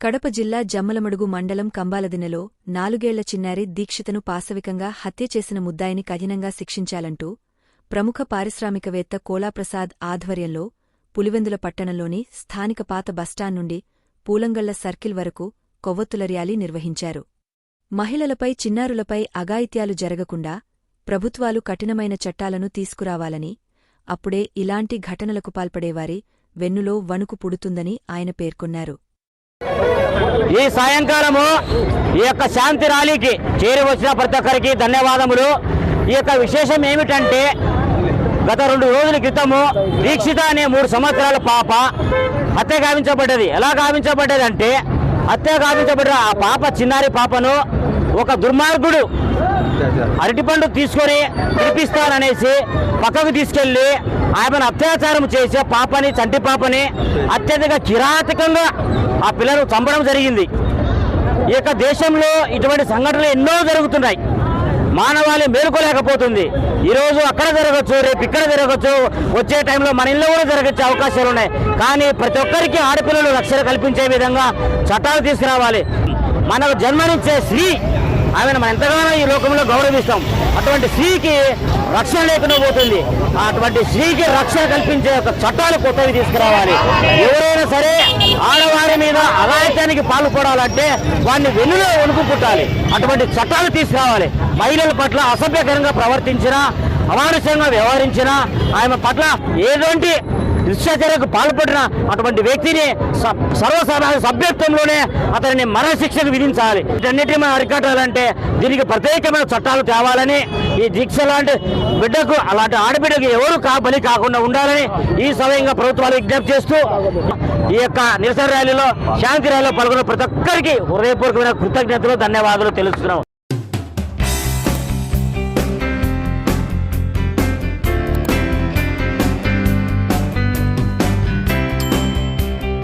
కడప జిల్లా జమ్మలమడుగు మండలం కంబాలదినెలో నాలుగేళ్ళ చిన్నారి దీక్షితను పాశవికంగా హత్య చేసిన ముద్దాయిని కఠినంగా శిక్షించాలంటూ ప్రముఖ పారిశ్రామికవేత్త కోలాప్రసాద్ ఆధ్వర్యంలో పులివెందుల పట్టణంలోని స్థానిక పాత బస్టాండ్ నుండి పూలంగళ్ళ సర్కిల్ వరకు కొవ్వొత్తుల ర్యాలీ నిర్వహించారు. మహిళలపై చిన్నారులపై అఘాయిత్యాలు జరగకుండా ప్రభుత్వాలు కఠినమైన చట్టాలను తీసుకురావాలని అప్పుడే ఇలాంటి ఘటనలకు పాల్పడేవారి వెన్నులో వణుకు పుడుతుందని ఆయన పేర్కొన్నారు. ఈ సాయంకాలము ఈ యొక్క శాంతి ర్యాలీకి చేరి వచ్చిన ప్రతి ఒక్కరికి ధన్యవాదములు. ఈ యొక్క విశేషం ఏమిటంటే గత రెండు రోజుల క్రితము దీక్షిత అనే మూడు సంవత్సరాల పాప హత్య గావించబడ్డది. ఎలా గావించబడ్డది అంటే హత్య గావించబడిన ఆ పాప చిన్నారి పాపను ఒక దుర్మార్గుడు అరటిపండు తీసుకొని తినిపిస్తాననేసి పక్కకు తీసుకెళ్ళి ఆమెను అత్యాచారం చేసే పాపని చంటి పాపని అత్యధిక కిరాతకంగా ఆ పిల్లలు చంపడం జరిగింది. ఈ యొక్క దేశంలో ఇటువంటి సంఘటనలు ఎన్నో జరుగుతున్నాయి. మానవాళి మేలుకోలేకపోతుంది. ఈరోజు అక్కడ జరగచ్చు రేపు ఇక్కడ జరగచ్చు వచ్చే టైంలో మన ఇంట్లో కూడా జరగచ్చే అవకాశాలు ఉన్నాయి. కానీ ప్రతి ఒక్కరికి ఆడపిల్లలు రక్షణ కల్పించే విధంగా చట్టాలు తీసుకురావాలి. మనకు జన్మనిచ్చే స్త్రీ ఆమెను మనం ఎంతగానో ఈ లోకంలో గౌరవిస్తాం. అటువంటి స్త్రీకి రక్షణ లేకుండా పోతుంది. అటువంటి స్త్రీకి రక్షణ కల్పించే ఒక చట్టాలు కొత్తవి తీసుకురావాలి. ఎవరైనా సరే ఆడవారి మీద అఘాయిత్యానికి పాల్పడాలంటే వాడిని వెన్నులో వణుకు పుట్టాలి. అటువంటి చట్టాలు తీసుకురావాలి. మహిళల పట్ల అసభ్యకరంగా ప్రవర్తించినా అమానుషంగా వ్యవహరించినా ఆమె పట్ల ఏటువంటి దుశ్చర్యకు పాల్పడిన అటువంటి వ్యక్తిని సర్వసాధారణ సభ్యత్వంలోనే అతనిని మరణశిక్షకు విధించాలి. వీటన్నిటిని మనం అరికట్టాలంటే దీనికి ప్రత్యేకమైన చట్టాలు తేవాలని ఈ దీక్ష లాంటి బిడ్డకు అలాంటి ఆడబిడ్డకు ఎవరు కాబలి కాకుండా ఉండాలని ఈ సమయంగా ప్రభుత్వాలు విజ్ఞప్తి చేస్తూ ఈ యొక్క నిరసన ర్యాలీలో శాంతి ర్యాలీలో పాల్గొన్న ప్రతి ఒక్కరికి హృదయపూర్వకమైన కృతజ్ఞతలు ధన్యవాదాలు తెలుస్తున్నాం.